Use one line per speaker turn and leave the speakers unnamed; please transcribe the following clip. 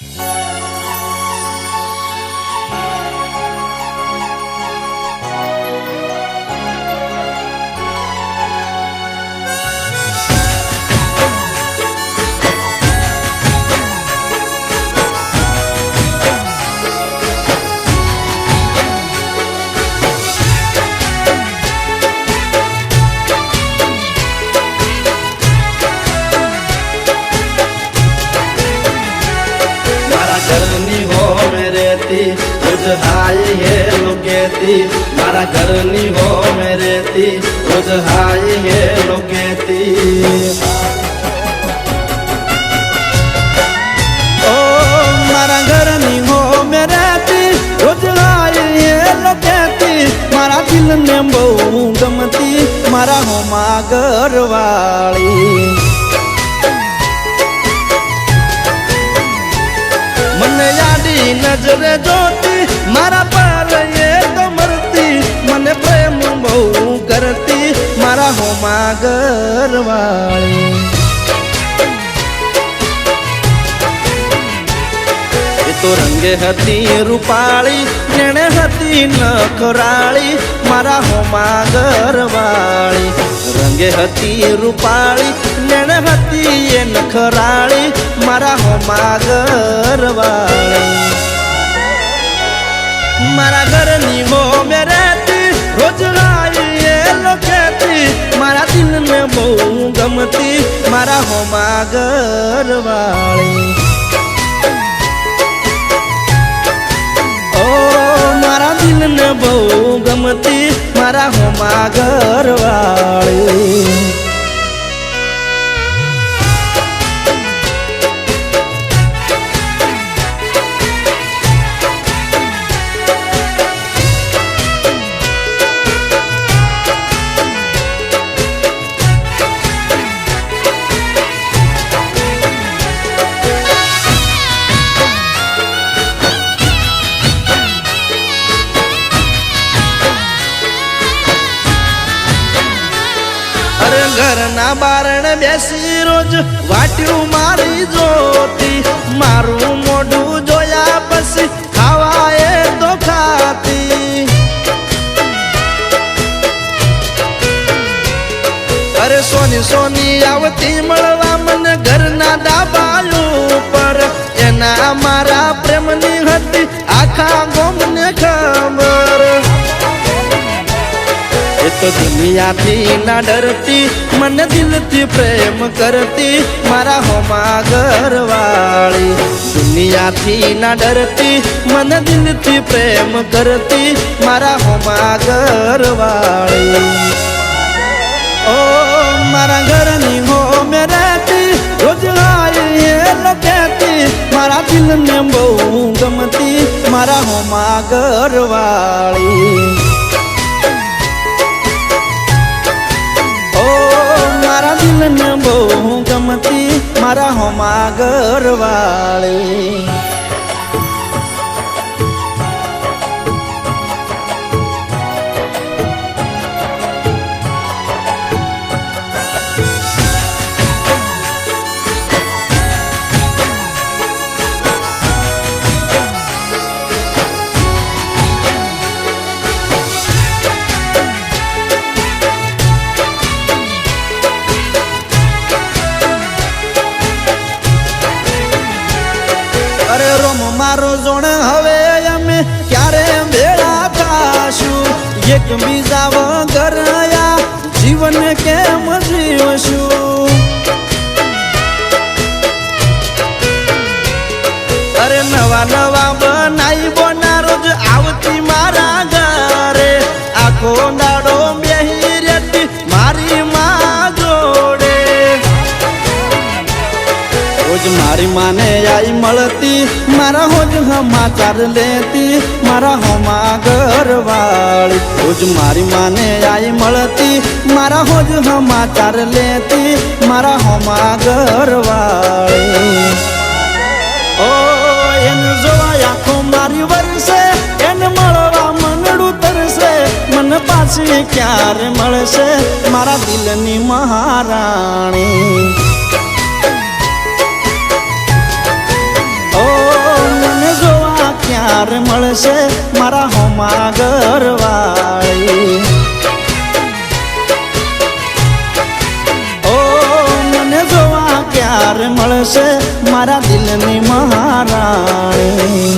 મારા લોકેતી મારા ઘરની હો મે રેતી રોજ હાય હે લોકેતી
ઓ, મારા ઘરની હો મે રહેતી, રોજ આય હે લોકેતી મારા દિલને બહુ ગમતી, મારા હોમાં ઘરવાળી. મને યાદી નજરે જોતી, મારા હોમાં ગરવાળી તો રંગે હતી રૂપાળી જેણે હતી નખરાળી મારા હોમા ગરવાળી રંગે હતી રૂપાળી જેણે હતી એ નખરાળી મારા હોમા ગરવાળી મારા ઘરની હો મે બહુ ગમતી મારા હોમા ઘરવાળી ઓ મારા દિલને બહુ ગમતી મારા હોમા ઘરવાળી ઘરના બારણ બેસી રોજ વાટ્યું મારી જોતી. મારું મોઢું જોયા પછી ખાવા એ તો ખાતી. અરે સોની સોની આવતી મળવા મને ઘરના ડાબાયું એ તો દુનિયાથી ના ડરતી, મને દિલથી પ્રેમ કરતી મારા હોમા ઘરવાળી. દુનિયાથી ના ડરતી, મને દિલથી પ્રેમ કરતી મારા હોમા ઘરવાળી. ઓ મારા ઘરની હો મે રહેતી, રોજ મારા દિલને બહુ ગમતી મારા હોમા ઘરવાળી. મારા હોમાં ઘરવાળી. જોણ હવે અમે ક્યારે ભેળા થાશું એક બીજા વગર જીવન કેમ જીવશું? અરે નવા નવા બનાઈ બોના રોજ આવતી મારા ઘરે. આખો દાડો મારી માને આઈ મળતી, મારા હોજ સમાચાર લેતી, મારા હોમા ઘરવાળી. હોજ મારી માને આઈ મળતી, મારા હોજ સમાચાર લેતી, મારા હોમા ઘરવાળી. ઓ એન જોવા આખો મારી વરસે, એને મળવા મનડું તરસે, મન પાછી ક્યારે મળશે, મારા દિલની મહારાણી. મળશે મારા હોમા ઘરવાળી. ઓ મને જોવા ક્યારે મળશે મારા દિલની મહારાણી.